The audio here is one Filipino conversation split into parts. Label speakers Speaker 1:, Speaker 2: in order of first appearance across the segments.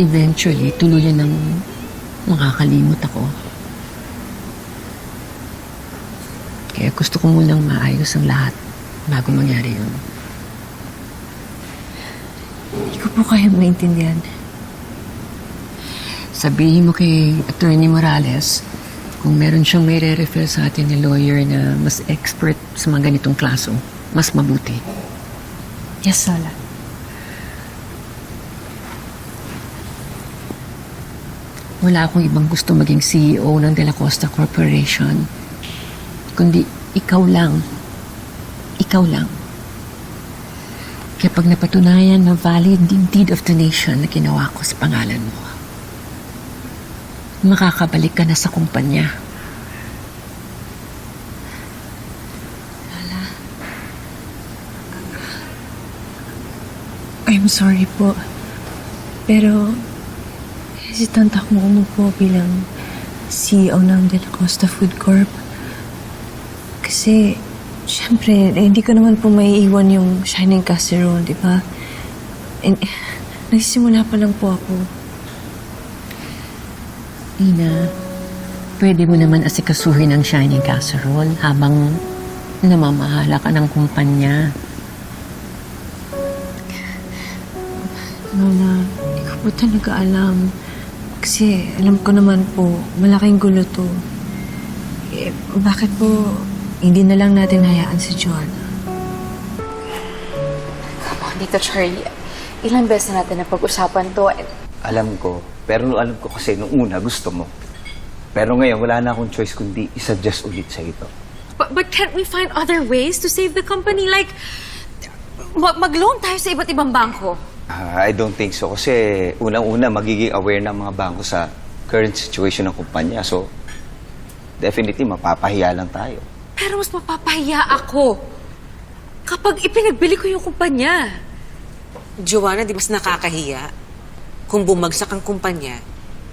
Speaker 1: eventually, tuluyan ng makakalimot ako. Kaya gusto ko munang maayos ang lahat bago mangyari yun.
Speaker 2: Hindi ko po kayo maintindihan.
Speaker 1: Sabihin mo kay Attorney Morales kung meron siyang may re-refer sa atin ni lawyer na mas expert sa mga ganitong klaso, mas mabuti.
Speaker 2: Yes, Lola.
Speaker 1: Wala akong ibang gusto maging CEO ng De La Costa Corporation. Kundi ikaw lang. Ikaw lang. Kaya pag napatunayan na valid yung deed of donation na ginawa ko sa pangalan mo, makakabalik ka na sa kumpanya.
Speaker 2: I'm sorry po. Pero, hesitant ako umupo bilang CEO ng De La Costa Food Corp. Kasi, syempre, eh, hindi ko naman po may iwan yung Shining Casserole, di ba? And, eh, nagsisimula pa lang po ako.
Speaker 1: Ina, pwede mo naman asikasuhin ang Shining Casserole habang namamahala ka ng kumpanya.
Speaker 2: Lola, hindi ko po talaga alam. Kasi alam ko naman po, malaking gulo to. Eh, bakit po hindi na lang natin hayaan si Joanna?
Speaker 3: Come on, dito Charlie. Ilang beses na natin na pag-usapan to. and
Speaker 4: Alam ko, pero alam ko kasi nung una gusto mo. Pero ngayon, wala na akong choice kundi isa-adjust ulit sa ito.
Speaker 5: But, but can't we find other ways to save the company? Like, mag- mag-loan tayo sa iba't ibang bangko.
Speaker 4: Ah, I don't think so. Kasi unang-una, magiging aware ng mga bangko sa current situation ng kumpanya. So, definitely, mapapahiya lang tayo.
Speaker 5: Pero mas mapapahiya ako kapag ipinagbili ko yung kumpanya.
Speaker 6: Joanna, di mas nakakahiya kung bumagsak ang kumpanya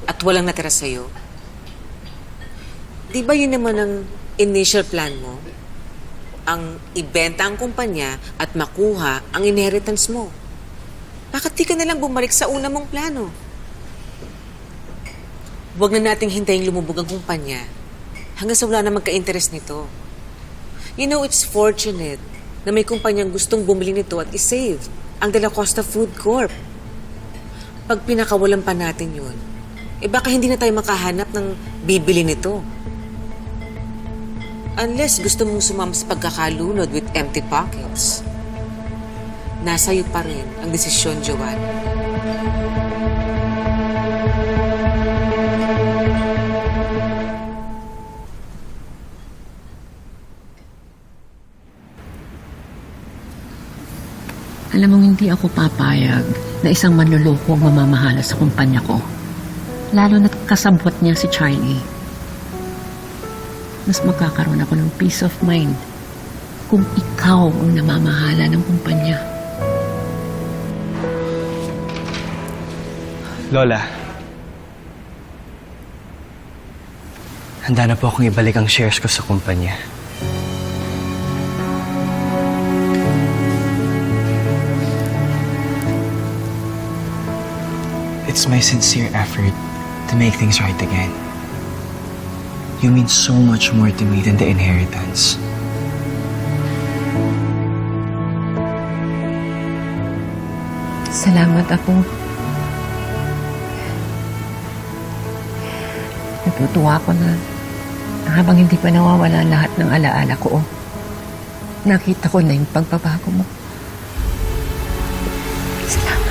Speaker 6: at walang natira sa'yo? Di ba yun naman ang initial plan mo? Ang ibenta ang kumpanya at makuha ang inheritance mo. Bakit di ka nalang bumalik sa una mong plano? Huwag na nating hintayin lumubog ang kumpanya hanggang sa wala na magka-interest nito. You know, it's fortunate na may kumpanyang gustong bumili nito at isave ang De La Costa Food Corp. Pag pinakawalan pa natin yun, eh baka hindi na tayo makahanap ng bibili nito. Unless gusto mong sumama sa pagkakalunod with empty pockets. Nasa iyo pa rin ang desisyon, Joanne.
Speaker 1: Alam mong hindi ako papayag na isang manluloko ang mamamahala sa kumpanya ko. Lalo na kasabwat niya si Charlie. Mas magkakaroon ako ng peace of mind kung ikaw ang namamahala ng kumpanya.
Speaker 7: Lola, handa na po akong ibalik ang shares ko sa kumpanya. It's my sincere effort to make things right again. You mean so much more to me than the inheritance.
Speaker 1: Salamat ako. Natutuwa ko na habang hindi pa nawawala lahat ng alaala ko, oh, nakita ko na yung pagbabago mo. Salamat.